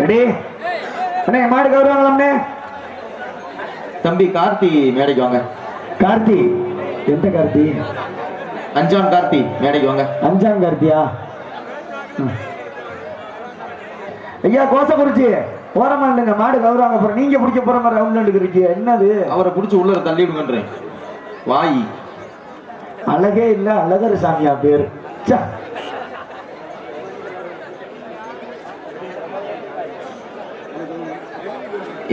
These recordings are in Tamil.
ரெடி. அண்ணே மாடு கௌரவங்களே தம்பி கார்த்தி மேடைக்கு வாங்க. கார்த்தி எந்த கார்த்தி? அஞ்சாம் கார்த்தி மேடைக்கு வாங்க. அஞ்சாம் கார்த்தியா. ஐயா கோசக்குறிச்சி ஓரமா இல்லைங்க மாடு கௌரவங்க போற நீங்க பிடிக்க போற மாதிரி ரவுண்ட் இருக்கீங்க என்னது? அவரை பிடிச்சி உள்ள தள்ளி விடுங்கன்றேன். வாய். அழகே இல்ல அழகர் சாமியா பேர். ச்சே.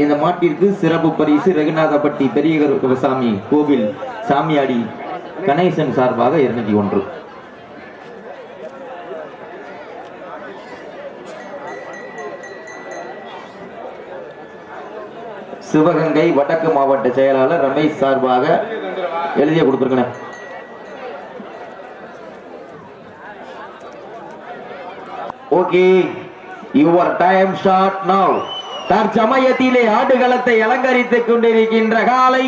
இந்த மாட்டிற்கு சிறப்பு பரிசு ரகுநாதப்பட்டி பெரிய சாமி கோவில் சாமியாடி கணேசன் சார்பாக இருநூத்தி ஒன்று. சிவகங்கை வடக்கு மாவட்ட செயலாளர் ரமேஷ் சார்பாக எழுதிய கொடுத்துருக்கேன். Okay your time start now தற்சமயத்திலே ஆடுகளத்தை அலங்கரித்துக் கொண்டிருக்கின்ற காலை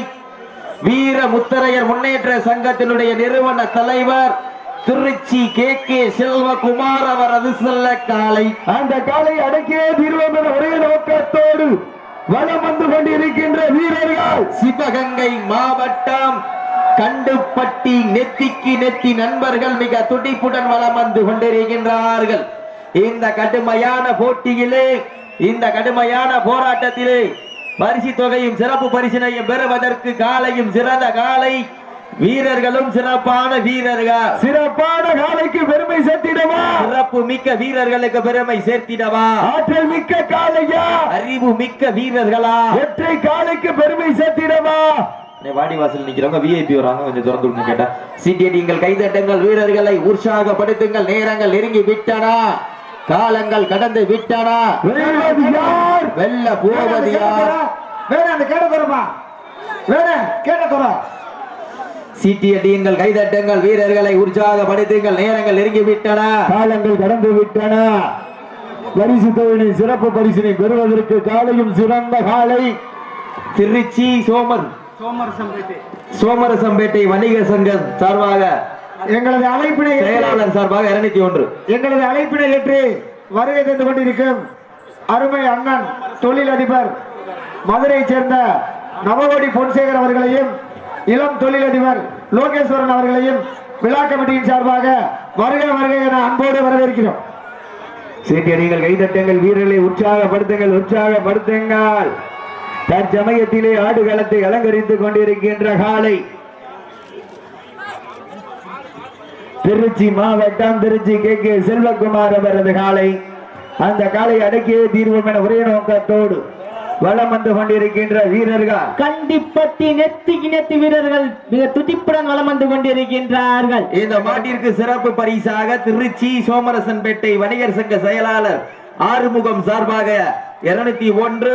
வீர முத்தரையர் முன்னேற்ற சங்கத்தினுடைய நிறுவன தலைவர் திருச்சி கே கே செல்வகுமார் அவரது செல்ல காலை. அந்த காலை அடக்கியே தீர்வோம் என ஒரே நோக்கத்தோடு வலம் வந்து கொண்டிருக்கின்ற வீரர்கள். சிவகங்கை மாவட்டம் கண்டுப்பட்டி நெத்திக்கு நெத்தி நண்பர்கள் மிக துடிப்புடன் வலம் வந்து கொண்டிருக்கின்றார்கள். இந்த கடுமையான போட்டியிலே இந்த கடுமையான போராட்டத்திலே பரிசு தொகையும் சிறப்பு பரிசினையும் பெறுவதற்கு காலையும் சிறந்த காலை வீரர்களும் சிறப்பான வீரர்கள். சிறப்பான காலைக்கு பெருமை சேர்த்திடவா? சிறப்பு மிக்க வீரர்களுக்கு பெருமை சேர்த்திடவா? ஆற்றல் மிக்க காலையா? அறிவு மிக்க வீரர்களா? ஒற்றை காலைக்கு பெருமை சேர்த்திடவா? வாடிவாசல் நிக்கிறவங்க விஐபி வராங்க கொஞ்சம் திறந்து விடுங்க கேட்டா. சீட்டியடிங்கள் கைதட்டுங்கள் வீரர்களை உற்சாகப்படுத்துங்கள் நேரங்கள் நெருங்கி விட்டனா. காலங்கள் கடந்து விட்டனா. வெல்ல போவது யார் வேற அந்த கேட்ட தரமா வேற கேட்ட தர சீட்டியடியுங்கள் கைதட்டுங்கள் வீரர்களை உற்சாகப்படுத்துங்கள். நேரங்கள் நெருங்கி விட்டன. காலங்கள் கடந்து விட்டன. பரிசு தொழிலை சிறப்பு பரிசினை பெறுவதற்கு காலையும் சிறந்த காலை திருச்சி சோமர். சோமரசம்பேட்டை வணிக சங்கம் சார்பாக எங்களது அழைப்பினை செயலாளர் சார்பாக இருநூத்தி ஒன்று. எங்களது அழைப்பினை ஏற்று வருகை தந்து கொண்டிருக்கும் அருமை அண்ணன் தொழிலதிபர் மதுரையைச் சேர்ந்த நவகோடி பொன்சேகர் அவர்களையும் இளம் தொழிலதிபர் லோகேஸ்வரன் அவர்களையும் விழா கமிட்டியின் சார்பாக வருக வருக என அன்போடு வரவேற்கிறோம். சீட்டியடிகள் கைதட்டுங்கள் வீரர்களை உற்சாகப்படுத்துங்கள் உற்சாகப்படுத்துங்கள். தற்சமயத்திலே ஆடுகளத்தை அலங்கரித்துக் கொண்டிருக்கின்ற காலை திருச்சி மாவட்டம் திருச்சி கே. கே. செல்வகுமார் அவரது காலை. அந்த காலை அடக்கியே தீர்வோம் என ஒரே நோக்கத்தோடு வலம் வந்து கொண்டிருக்கின்ற வீரர்கள். கண்டிப்பட்டி நெத்திக்கு நெத்தி வீரர்கள் மிக துடிப்புடன் வலம் வந்து கொண்டிருக்கின்றார்கள். இந்த மாட்டிற்கு சிறப்பு பரிசாக திருச்சி சோமரசன்பேட்டை வணிகர் சங்க செயலாளர் ஆறுமுகம் சார்பாக இருநூத்தி ஒன்று.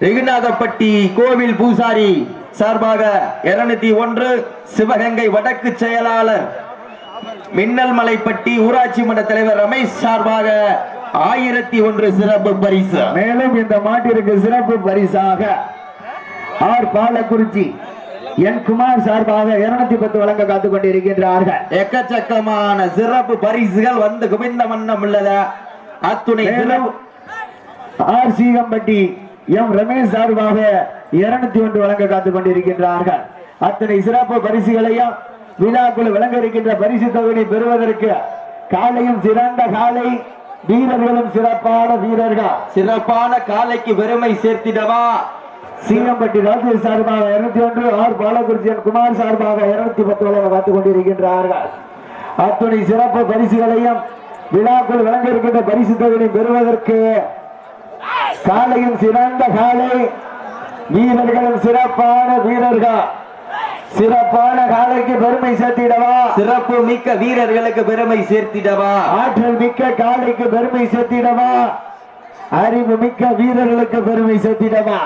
ரெகுநாதப்பட்டி கோவில் பூசாரி சார்பாக இருநூத்தி ஒன்று சிவகங்கை வடக்கு செயலாளர் மின்னல் மலைப்பட்டி ஊராட்சி மன்ற தலைவர் ரமேஷ் சார்பாக ஆயிரத்தி ஒன்று சிறப்பு பரிசு. மேலும் இந்த மாட்டிற்கு சிறப்பு பரிசாக ஆர் பாலக்குறிச்சி என் குமார் சார்பாக இருநூத்தி பத்து வழங்க காத்துக் கொண்டிருக்கின்றார்கள். எக்கச்சக்கமான சிறப்பு பரிசுகள் வந்து குவிந்த வண்ணம் உள்ளதா? அத்துணை ஆர் சீகம்பட்டி எம் ரமேஷ் சார்பாக இருநூத்தி ஒன்று வழங்க காத்துக் கொண்டிருக்கின்றார்கள். அத்தனை சிறப்பு பரிசுகளையும் விழாக்குள் வழங்க இருக்கின்ற பரிசு தொகையை பெறுவதற்கு காலையும் சிறந்த காலை வீரர்களும் சிறப்பான வீரர்கள். சிறப்பான காலைக்கு பெருமை சேர்த்திடவா? சீகம்பட்டி ராஜேஷ் சார்பாக இருநூத்தி ஒன்று ஆர். பாலகுருஜன் குமார் சார்பாக இருநூத்தி பத்து வழங்க காத்துக் கொண்டிருக்கின்றார்கள். அத்துணை சிறப்பு பரிசுகளையும் விழாக்குள் வழங்க இருக்கின்ற பரிசு தொகையை பெறுவதற்கு காலையும் சிறந்த காலை வீரர்களும் சிறப்பான வீரர்கள். சிறப்பான காலைக்கு பெருமை சேர்த்திடவா? சிறப்பு மிக்க வீரர்களுக்கு பெருமை சேர்த்திடவா? ஆற்றல் மிக்க காலைக்கு பெருமை சேர்த்திடவா? அறிவு மிக்க வீரர்களுக்கு பெருமை சேர்த்திடவா?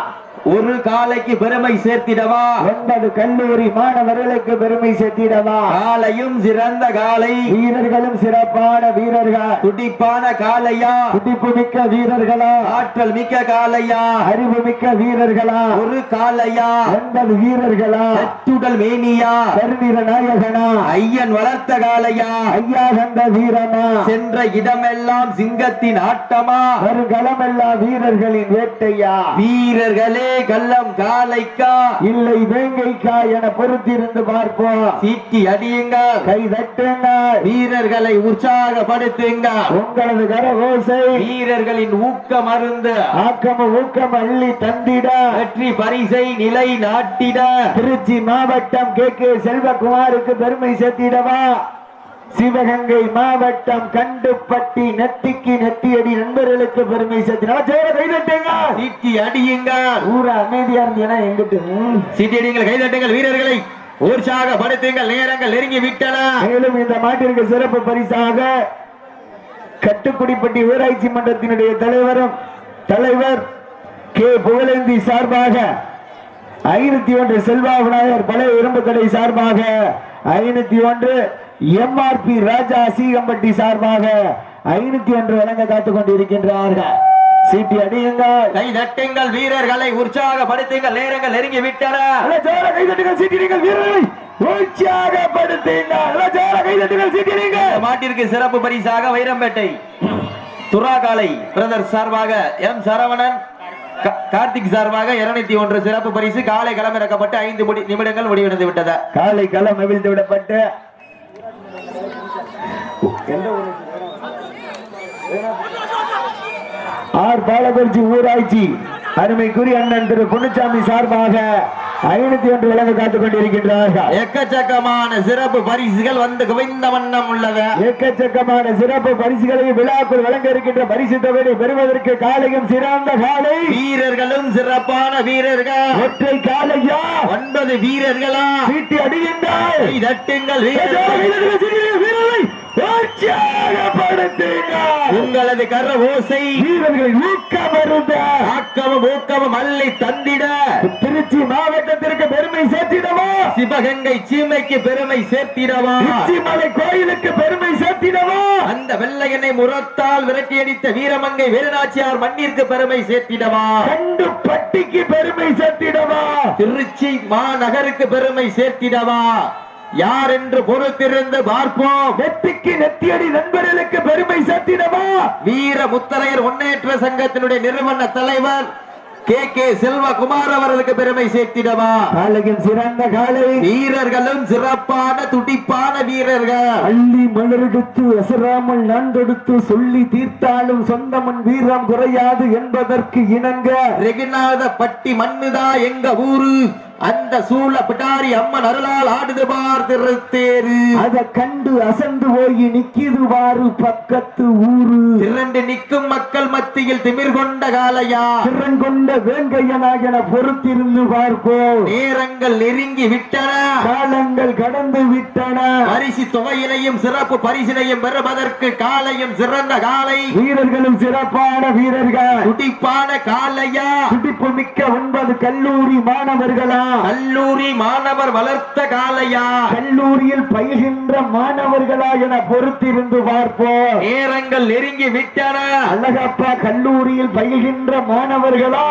ஒரு காலைக்கு பெருமை சேர்த்திடவா? ஒன்பது கல்லூரி மாணவர்களுக்கு பெருமை சேர்த்திடவா? காலையும் சிறந்த காலை. வீரர்களும் சிறப்பான வீரர்கள். துடிப்பான காலையா? துடிப்பு மிக்க வீரர்களா? ஆற்றல் மிக்க காலையா? அறிவு மிக்க வீரர்களா? ஒரு காலையா? ஒன்பது வீரர்களா? கட்டுடல் மேனியா? கருவீர நாயகனா? ஐயன் வளர்த்த காலையா? ஐயா வந்த வீரனா? சென்ற இடமெல்லாம் சிங்கத்தின் ஆட்டமா? வருகளமெல்லாம் வீரர்களின் வேட்டையா? வீரர்களே கள்ளம் காலைக்கா. இல்லை வேங்கைக்கா என பொறுத்திருந்து பார்ப்போம். சீட்டி அடியுங்கள் கை தட்டுங்க. வீரர்களை உற்சாகப்படுத்துங்க. உங்களது கரகோசை. வீரர்களின் ஊக்கம் அருந்து. ஆக்கம ஊக்கம் அள்ளி தந்திட. வெற்றி பரிசை நிலை நாட்டிட. திருச்சி மாவட்டம் கே கே செல்வகுமாருக்கு பெருமை சேர்த்திடவா? சிவகங்கை மாவட்டம் கண்டுப்பட்டி நெத்திக்கு நெத்தியடி நண்பர்களுக்கு பெருமை கைதட்டுங்க. சீட்டி ஊர அமைதியா இருந்தீங்கன்னா எங்கிட்டு. சீட்டி கைதட்டுங்கள் வீரர்களை. உற்சாகப்படுத்துங்கள் நேரங்கள் நெருங்கி விட்டன. மேலும் இந்த மாட்டிற்கு சிறப்பு பரிசாக கட்டுக்குடிப்பட்டி ஊராட்சி மன்றத்தினுடைய தலைவரும் தலைவர் கே. புகழேந்தி சார்பாக ஐநூத்தி ஒன்று செல்வா விநாயகர் பழைய இரும்பு கடை சார்பாக ஐநூத்தி ஒன்று எம்ஆர்பி ராஜா சீகம்பட்டி சார்பாக ஐநூத்தி ஒன்று வழங்க காத்துக் கொண்டிருக்கின்றார்கள். சீட்டி அடியுங்கள் கை தட்டுங்கள் வீரர்களை உற்சாகப்படுத்துங்கள் நேரங்கள் நெருங்கி விட்டன. ஜோர வீரர்களை உற்சாகப்படுத்துங்கள். நல்ல ஜோர கைதட்டுங்கள் சீட்டிடுங்கள் இந்த மாட்டிற்கு சிறப்பு பரிசாக வைரம்பேட்டை துராகாலை பிரதர் சார்பாக எம் சரவணன் கா- கார்த்திக் சார்பாக இருநூத்தி ஒன்று சிறப்பு பரிசு. காலை களமிறக்கப்பட்டு ஐந்து முடி- நிமிடங்கள் முடிவடைந்து விட்டது. காலை களம் ஆர். பாலகுறிச்சி ஊராட்சி. அருமைக்குரிய அண்ணன் திரு பொன்னுச்சாமி சார்பாக ஐநூத்தி ஒன்று வழங்க காத்துக் கொண்டிருக்கின்றார்கள். எக்கச்சக்கமான சிறப்பு பரிசுகள் வந்து குவிந்த வண்ணம் உள்ளது. எக்கச்சக்கமான சிறப்பு பரிசுகளை விழாக்குள் வழங்க இருக்கின்ற பரிசு தொகையை பெறுவதற்கு காலையும் சிறந்த காலை. வீரர்களும் சிறப்பான வீரர்கள். ஒற்றை காலையா? ஒன்பது வீரர்களா? தட்டுங்கள் வீரர்களை. உற்சாகப்படுத்துங்கள் உங்களது கர ஓசை வீரர்கள் ஊக்கமருந்த ஆக்கமும் ஊக்கமும் அள்ளி தந்திட. திருச்சி மாவட்டத்திற்கு பெருமை சேர்த்திடவா? சிவகங்கை சீமைக்கு பெருமை சேர்த்திடவா? உச்சிமலை கோயிலுக்கு பெருமை சேர்த்திடவா? அந்த வெள்ளையனை முரத்தால் விரட்டியடித்த வீரமங்கை வேலுநாச்சியார் மண்ணிற்கு பெருமை சேர்த்திடவா? கண்டு பட்டிக்கு பெருமை சேர்த்திடவா? திருச்சி மாநகருக்கு பெருமை சேர்த்திடவா? யார் என்று பொறுத்திருந்து பார்ப்போம். நெத்திக்கு நெத்தியடி நண்பர்களுக்கு பெருமை சேர்த்திடவா? வீர முத்தரையர் முன்னேற்ற சங்கத்தினுடைய நிறுவன தலைவர் கே. கே. செல்வகுமார் அவர்களுக்கு பெருமை சேர்த்திடவா? காலையும் சிறந்த காலை. வீரர்களும் சிறப்பான துடிப்பான வீரர்கள். அள்ளி மலரெடுத்து அசராமல் நான் தொடுத்து சொல்லி தீர்த்தாலும் சொந்தமன் வீரம் குறையாது என்பதற்கு இணங்க. ரெகுநாத பட்டி மண்ணுதா எங்க ஊரு? அந்த சூழ பிடாரி அம்மன் அருளால் ஆடுது பார் திருத்தேரு. அத கண்டு அசந்து போய் நிக்கிது வாரு பக்கத்து ஊரு. திரண்டு நிற்கும் மக்கள் மத்தியில் திமிர் கொண்ட காலையா திறன் கொண்ட வேங்கையனாகன பொறுத்திருந்து பார்ப்போம் நேரங்கள் நெருங்கி விட்டன. காலங்கள் கடந்து விட்டன. பரிசு தொகையினையும் சிறப்பு பரிசினையும் பெறுவதற்கு காலையும் சிறந்த காலை வீரர்களும் சிறப்பான வீரர்கள். துடிப்பான காலையா துடிப்பு மிக்க ஒன்பது கல்லூரி மாணவர்களா. கல்லூரி மாணவர் வளர்த்த காலையா? கல்லூரியில் பயில்கின்ற மாணவர்களா என பொறுத்திருந்து பார்ப்போம். நேரங்கள் நெருங்கி விட்டன. அழகப்பா கல்லூரியில் பயில்கின்ற மாணவர்களா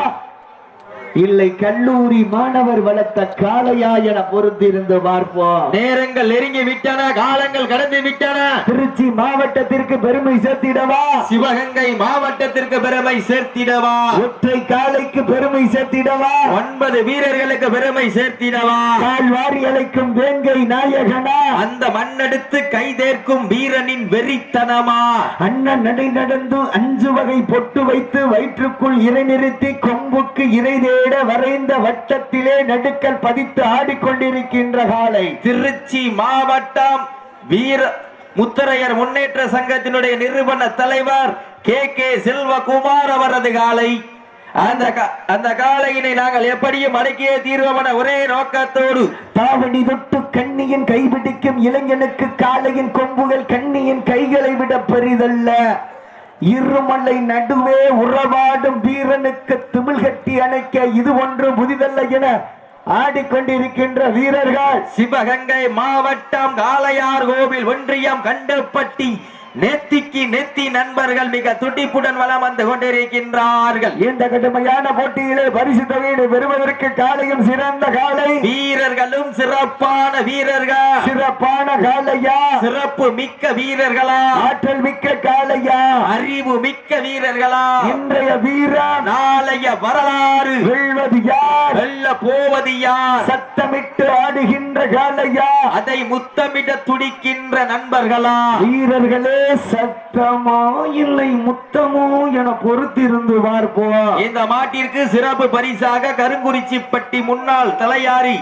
இல்லை கல்லூரி மாணவர் வளர்த்த காளையா என பொறுத்திருந்து பார்ப்போம். நேரங்கள் நெருங்கி விட்டன காலங்கள் கடந்து விட்டன. திருச்சி மாவட்டத்திற்கு பெருமை சேர்த்திடவா? சிவகங்கை மாவட்டத்திற்கு பெருமை சேர்த்திடவா? ஒற்றை காளைக்கு பெருமை சேர்த்திடவா? ஒன்பது வீரர்களுக்கு பெருமை சேர்த்திடவா? கால் வாரி அழைக்கும் வேங்கை நாயகனா? அந்த மண்ணெடுத்து கைதேர்க்கும் வீரனின் வெறித்தனமா? அண்ணன் நடை நடந்து அஞ்சு வகை பொட்டு வைத்து வயிற்றுக்குள் இறை நிறுத்தி கொம்புக்கு இறை தேட வரைந்த வட்டத்திலே நடுக்கல் பதித்து ஆடிக்கொண்டிருக்கின்ற காலை. திருச்சி மாவட்டம் வீர முத்தரையர் முன்னேற்ற சங்கத்தினுடைய நிறுவன தலைவர் கே. கே. செல்வகுமார் அவரது காலை. அந்த அந்த காலையினை நாங்கள் எப்படியும் அடக்கியே தீர்வோம் என ஒரே நோக்கத்தோடு. தாவணி தொட்டு கண்ணியின் கைபிடிக்கும் இளைஞனுக்கு காளையின் கொம்புகள் கண்ணியின் கைகளை விட பெரிதல்ல. இருமலை நடுவே உறவாடும் வீரனுக்கு திமிழ் கட்டி அணைக்க இது ஒன்று புதிதல்ல என ஆடிக்கொண்டிருக்கின்ற வீரர்கள். சிவகங்கை மாவட்டம் காளையார் கோவில் ஒன்றியம் கண்டப்பட்டி நெத்திக்கு நெத்தி நண்பர்கள் மிக துடிப்புடன் வலம் வந்து கொண்டிருக்கின்றார்கள். இந்த கடுமையான போட்டியிலே பரிசு தொகையினை பெறுவதற்கு காலையும் சிறந்த காலை. வீரர்களும் சிறப்பான வீரர்கள். சிறப்பான காலையா? சிறப்பு மிக்க வீரர்களா? ஆற்றல் மிக்க காலையா? அறிவு மிக்க வீரர்களா? இன்றைய வீரன் நாளைய வரலாறு. வெல்வது யார்? வெல்ல போவது யார்? சத்தமிட்டு ஆடுகின்ற காலையா? அதை முத்தமிட துடிக்கின்ற நண்பர்களா? வீரர்களே சத்தமோ இல்லை முத்தமோ என பொறுத்திருந்து பார்ப்போம் இந்த மாட்டிற்கு சிறப்பு பரிசாக கருங்குறிச்சிப்பட்டி முன்னாள் தலையாரி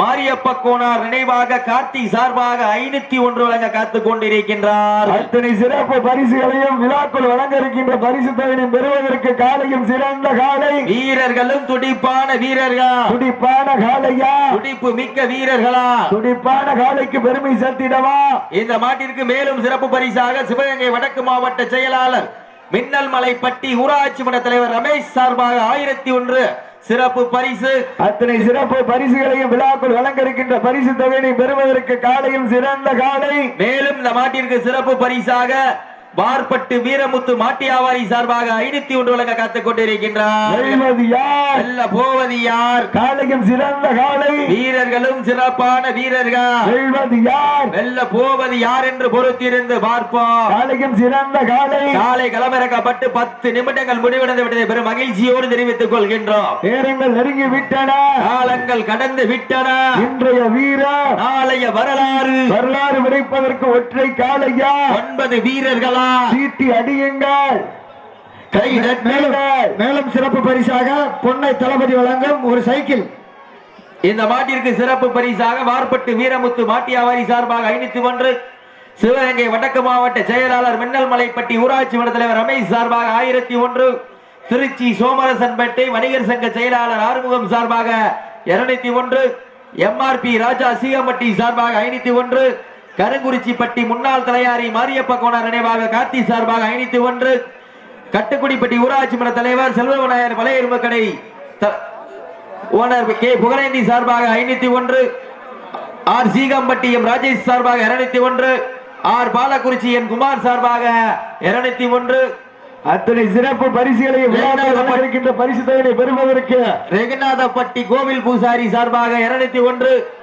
மாரியப்ப கோனார் நினைவாக கார்த்திக் சார்பாக ஐநூத்தி ஒன்று வழங்க காத்துக் கொண்டிருக்கின்றார். அத்தனை சிறப்பு பரிசுகளையும் விழாக்குள் வழங்க இருக்கின்ற பரிசு தொகையினையும் பெறுவதற்கு காலையும் சிறந்த காலை. வீரர்களும் துடிப்பான வீரர்கள்? துடிப்பான காலையா? துடிப்பு மிக்க வீரர்களா? துடிப்பான காலைக்கு பெருமை சேர்த்திடவா இந்த மாட்டிற்கு மேலும் சிறப்பு பரிசாக சிவகங்கை வடக்கு மாவட்ட செயலாளர் மின்னல் மலைப்பட்டி ஊராட்சி மன்ற தலைவர் ரமேஷ் சார்பாக ஆயிரத்தி ஒன்று சிறப்பு பரிசு. அத்தனை சிறப்பு பரிசுகளையும் விழாக்குள் வழங்க இருக்கின்ற பரிசு தொகையினை பெறுவதற்கு காலையும் சிறந்த காலை. மேலும் இந்த மாட்டிற்கு சிறப்பு பரிசாக வார்பட்டு வீரமுத்து மாட்டி வியாபாரி சார்பாக ஐநூத்தி ஒன்று வழங்க காத்துக் கொண்டிருக்கின்றார். போவது யார்? காலையும் சிறந்த காலை வீரர்களும் சிறப்பான வீரர்கள். யார்? வெல்ல போவது யார் என்று பொறுத்திருந்து பார்ப்போம். காலையும் சிறந்த காலை காலை களமிறக்கப்பட்டு பத்து நிமிடங்கள் முடிவடைந்து விட்டதை பெரும் மகிழ்ச்சியோடு தெரிவித்துக் கொள்கின்றோம். நேரங்கள் நெருங்கி விட்டன. காலங்கள் கடந்து விட்டன. இன்றைய வீரர் நாளைய வரலாறு. வரலாறு விடைப்பதற்கு ஒற்றை காலையா ஒன்பது வீரர்களா? சீட்டி அடியுங்கள். கை மேலும் சிறப்பு பரிசாக பொன்னை தளபதி வழங்கும் ஒரு சைக்கிள். இந்த மாட்டிற்கு சிறப்பு பரிசாக வார்பட்டு வீரமுத்து மாட்டியாவாரி சார்பாக ஐநூத்தி ஒன்று. சிவகங்கை வடக்கு மாவட்ட செயலாளர் மின்னல் மலைப்பட்டி ஊராட்சி மன்ற தலைவர் ரமேஷ் சார்பாக ஆயிரத்தி ஒன்று. திருச்சி சோமரசன்பேட்டை வணிகர் சங்க செயலாளர் ஆறுமுகம் சார்பாக இருநூத்தி ஒன்று. எம்ஆர்பி ராஜா சீகம்பட்டி சார்பாக ஐநூத்தி ஒன்று. கருங்குறிச்சிப்பட்டி முன்னாள் தலையாரி மாரியப்ப கோணர் நினைவாக கார்த்தி சார்பாக ஐநூத்தி ஒன்று. கட்டுக்குடிப்பட்டி ஊராட்சி மன்ற தலைவர் செல்வவிநாயகர் பழைய கடை த- ஓனர் கே புகழேந்தி சார்பாக ஐநூத்தி ஒன்று. ஆர் சீகம்பட்டி எம் ராஜேஷ் சார்பாக இருநூத்தி ஒன்று. ஆர் பாலக்குறிச்சி என் குமார் சார்பாக இருநூத்தி ஒன்று. அத்தனை சிறப்பு இருக்கின்ற பரிசு தொகையை பெறுவதற்கு ரெகுநாதப்பட்டி கோவில் பூசாரி சார்பாக இருநூத்தி ஒன்று.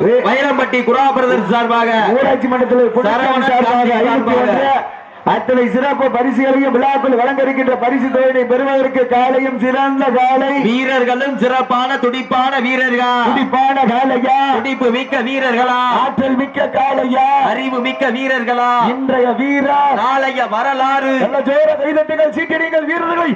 வைரம்பட்டி குரா பிரதர்ஸ் சார்பாக ஊராட்சி மன்றத்தில் சார்பாக அத்தனை சிறப்பு பரிசுகளையும் விழாக்கள் வழங்க இருக்கின்ற பரிசு தொகையை பெறுவதற்கு காலையும் சிறந்த காலை. வீரர்களும் சிறப்பான துடிப்பான வீரர்கள்? துடிப்பான காலையா? துடிப்பு மிக்க வீரர்களா? ஆற்றல் மிக்க காலையா? அறிவு மிக்க வீரர்களா? இன்றைய வீரர். நாளைய வரலாறு. கைதட்டுங்கள் சீட்டடிங்கள் வீரர்களை.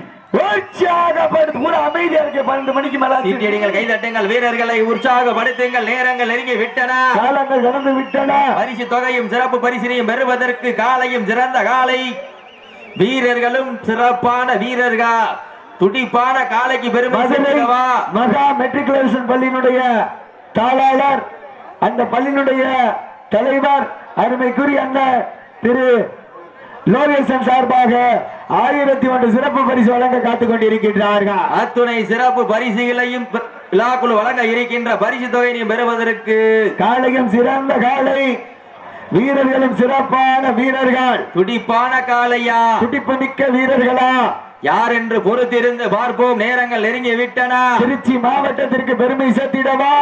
அமைதியா இருக்கு பன்னெண்டு மணிக்கு மேல. சீட்டியடிங்கள் கைதட்டுங்கள் வீரர்களை உற்சாகப்படுத்துங்கள். நேரங்கள் நெருங்கி விட்டன. காலங்கள் கடந்து விட்டன. பரிசு தொகையும் சிறப்பு பரிசினையும் பெறுவதற்கு காலையும் சிறந்த காலை. வீரர்களும் சிறப்பான வீரர்கள். துடிப்பான காலைக்கு பெருமை மதுரை சேர்க்கிறவா மகா மெட்ரிகுலேஷன் பள்ளியினுடைய தாளாளர் அந்த பள்ளியினுடைய தலைவர் அருமைக்குரிய அண்ணன் திரு லோகேசன் சார்பாக ஆயிரத்தி ஒன்று சிறப்பு பரிசு வழங்க காத்துக் கொண்டிருக்கின்றார்கள். அத்துணை சிறப்பு பரிசுகளையும் விழாக்குழு வழங்க இருக்கின்ற பரிசு தொகையினையும் பெறுவதற்கு காலையும் சிறந்த காலை வீரர்களும் சிறப்பான வீரர்கள். துடிப்பான காலையா துடிப்பு மிக்க வீரர்களா? யார் என்று பொறுத்திருந்து பார்ப்போம். நேரங்கள் நெருங்கி விட்டன திருச்சி மாவட்டத்திற்கு பெருமை சேர்த்திடவா?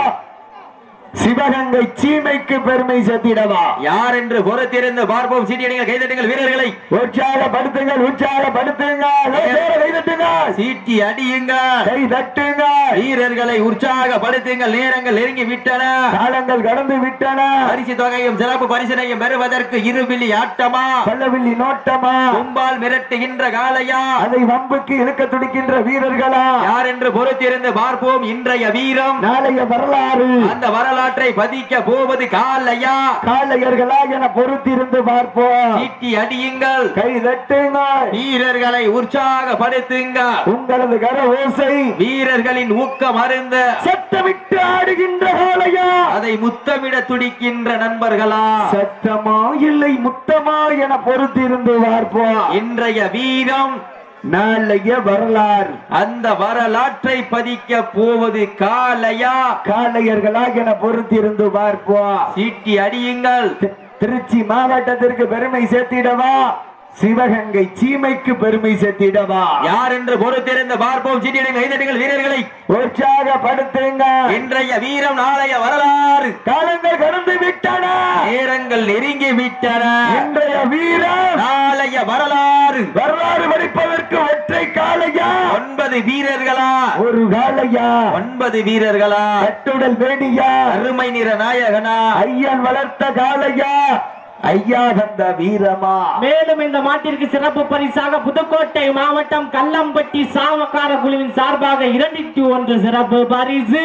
சிவகங்கை சீமைக்கு பெருமை சேர்த்திடவா? யார் என்று பொறுத்திருந்து பார்ப்போம். சீட்டியடிங்கள் கைதட்டுங்கள் வீரர்களை. உற்சாகப்படுத்துங்கள் உற்சாகப்படுத்துங்கள். கைதட்டுங்கள். சீட்டி அடியுங்கள். கை தட்டுங்கள் வீரர்களை உற்சாகப்படுத்துங்கள். நேரங்கள் நெருங்கி விட்டன. காலங்கள் கடந்து விட்டன. பரிசு தொகையும் சிறப்பு பரிசனையும் பெறுவதற்கு இருபில்லி ஆட்டமா? பல்லவில்லி நோட்டமா? கும்பால் மிரட்டுகின்ற காலையா அதை வம்புக்கு இழுக்க துடிக்கின்ற வீரர்களா? யார் என்று பொறுத்திருந்து பார்ப்போம். இன்றைய வீரம். நாளைய வரலாறு. அந்த வரலாறு வரலாற்றை பதிக்க போவது காலையா? காலையர்களா என பொறுத்திருந்து பார்ப்போம். சீட்டி அடியுங்கள். கை தட்டுங்கள். வீரர்களை உற்சாகப்படுத்துங்கள். உங்களது கர ஓசை வீரர்களின் ஊக்கம் அருந்த. சத்தமிட்டு ஆடுகின்ற காளையா? அதை முத்தமிட துடிக்கின்ற நண்பர்களா? சத்தமா இல்லை முத்தமா என பொறுத்திருந்து பார்ப்போம். இன்றைய வீரம் நாளைய வரலாறு. அந்த வரலாற்றை பதிக்க போவது காலையா? காளையர்களா என பொறுத்திருந்து பார்ப்போம். சீட்டி அடியுங்கள். திருச்சி மாவட்டத்திற்கு பெருமை சேர்த்திடவா? சிவகங்கை சீமைக்கு பெருமை சேர்த்திடவா? யார் என்று பொறுத்திருந்து பார்ப்போம். சீட்டியிடுங்கள் கைதட்டுங்கள் வீரர்களை. உற்சாகப்படுத்துங்க. இன்றைய வீரம் நாளைய வரலாறு. காலங்கள் கடந்து விட்டன. நேரங்கள் நெருங்கி விட்டன. இன்றைய வீரம். நாளைய வரலாறு. வரலாறு படிப்பதற்கு ஒற்றை காளையா? ஒன்பது வீரர்களா? ஒரு காளையா? ஒன்பது வீரர்களா? கட்டுடல் வேணியா அருமை நிற நாயகனா? ஐயன் வளர்த்த காளையா? ஐயா தந்த வீரமா? மேலும் இந்த மாட்டிற்கு சிறப்பு பரிசாக புதுக்கோட்டை மாவட்டம் கல்லம்பட்டி சாமக்கார குழுவின் சார்பாக இரண்டுக்கு ஒன்று சிறப்பு பரிசு.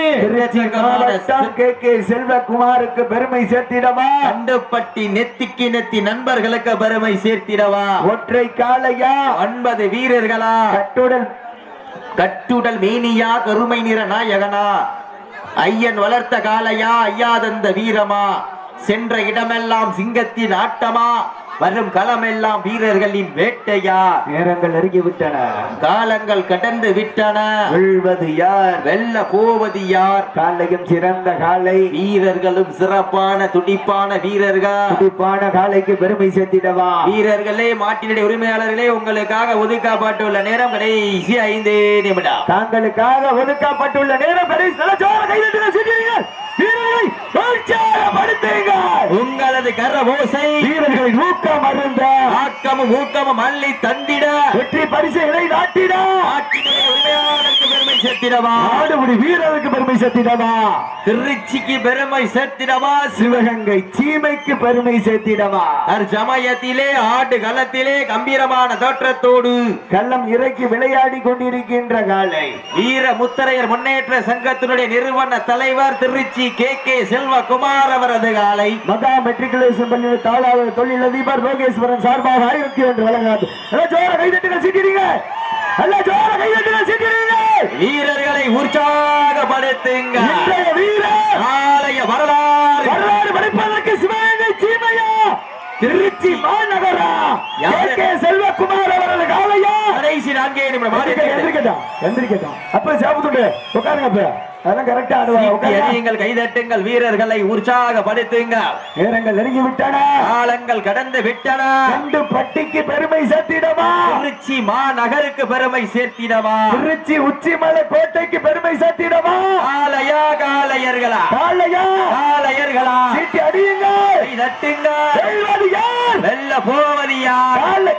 கே கே செல்வகுமாருக்கு பெருமை சேர்த்திடவா? கண்டுப்பட்டி நெத்திக்கு நெத்தி நண்பர்களுக்கு பெருமை சேர்த்திடவா? ஒற்றை காளையா? ஒன்பது வீரர்களா? கட்டுடல். கட்டுடல் மேனியா கருமை நிற நாயகனா? ஐயன் வளர்த்த காளையா? ஐயாதந்த வீரமா? சென்ற இடமெல்லாம் சிங்கத்தின் ஆட்டமா? வரும் களமெல்லாம் வீரர்களின் வேட்டையா? நேரங்கள் நெருங்கி விட்டன காலங்கள் கடந்து விட்டன. வெல்வது யார்? வெல்ல போவது யார்? காலையும் சிறந்த காலை. வீரர்களும் சிறப்பான துடிப்பான வீரர்கள். துடிப்பான காலைக்கு பெருமை சேர்த்திடவா? வீரர்களே மாட்டினுடைய உரிமையாளர்களே உங்களுக்காக ஒதுக்கப்பட்டுள்ள நேரம் கடைசி ஐந்து நிமிடம். தாங்களுக்காக ஒதுக்கப்பட்டுள்ள நேரம் கடைசி. உற்சாகப்படுத்துங்கள். உங்களது கர ஓசை வீரர்களின் ஊக்கம் அருந்த. ஆக்கமும் ஊக்கமும் அள்ளி தந்திட. வெற்றி பரிசுகளை நாட்டிட. மாட்டினுடைய உரிமையாளருக்கு பெருமை சேர்த்திடவா? ஆடுபடி வீரருக்கு பெருமை சேர்த்திடவா? திருச்சிக்கு பெருமை சேர்த்திடவா? சிவகங்கை சீமைக்கு பெருமை சேர்த்திடவா? தற்சமயத்திலே ஆட்டு களத்திலே கம்பீரமான தோற்றத்தோடு கள்ளம் இறக்கி விளையாடி கொண்டிருக்கின்ற காலை. வீர முத்தரையர் முன்னேற்ற சங்கத்தினுடைய நிறுவன தலைவர் திருச்சி கே கே செல்வகுமார் அவரது காலை. மகா மெட்ரிகுலேஷன் பள்ளியில் தாளாளர் தொழிலதிபர் லோகேஸ்வரன் சார்பாக ஆயிரத்தி ஒன்று வழங்காது. நல்ல ஜோர கைதட்டுகள் சீட்டிடுங்க. நல்ல ஜோர கைதட்டுகள் சீட்டிடுங்க. வீரர்களை உற்சாகப்படுத்துங்க. இன்றைய வீரர். நாளைய வரலாறு. வரலாறு படிப்பதற்கு சிவகங்கை சீமையா. திருச்சி மாநகரா? கே செல்வகுமார் அவரது காலையா. கடைசி நான்கே நிமிடம். மாறி எந்திரிக்கட்டும் எந்திரிக்கட்டும். அப்ப சாப்பிட்டு உட்காருங்க அப்ப. அதெல்லாம் கரெக்டா ஆடுவாங்க. உட்காருங்க. எறியுங்கள் கைதட்டுங்கள் வீரர்களை உற்சாகப்படுத்துங்க நேரங்கள் நெருங்கி விட்டன. காலங்கள் கடந்து விட்டன. பட்டிக்கு பெருமை சேர்த்திடவா? திருச்சி மாநகருக்கு பெருமை சேர்த்திடவா? திருச்சி உச்சிமலை கோட்டைக்கு பெருமை சேர்த்திடவா? காலையா காலையர்களா காலையா காலையர்களா சீட்டி அடியுங்க கை தட்டுங்க வெல்வது யார் வெல்ல போவது யார் காலை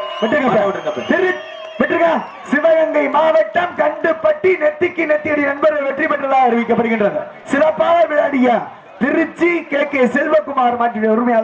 விட்டுருங்க சிவகங்கை மாவட்டம் கண்டுபட்டி நெத்திக்கு நெத்தியடி நண்பர்கள் வெற்றி பெற்றதாக அறிவிக்கப்படுகின்றனர் சிறப்பாக விளையாடிய திருச்சி கே கே செல்வகுமார் மாற்றிய உரிமையாளர்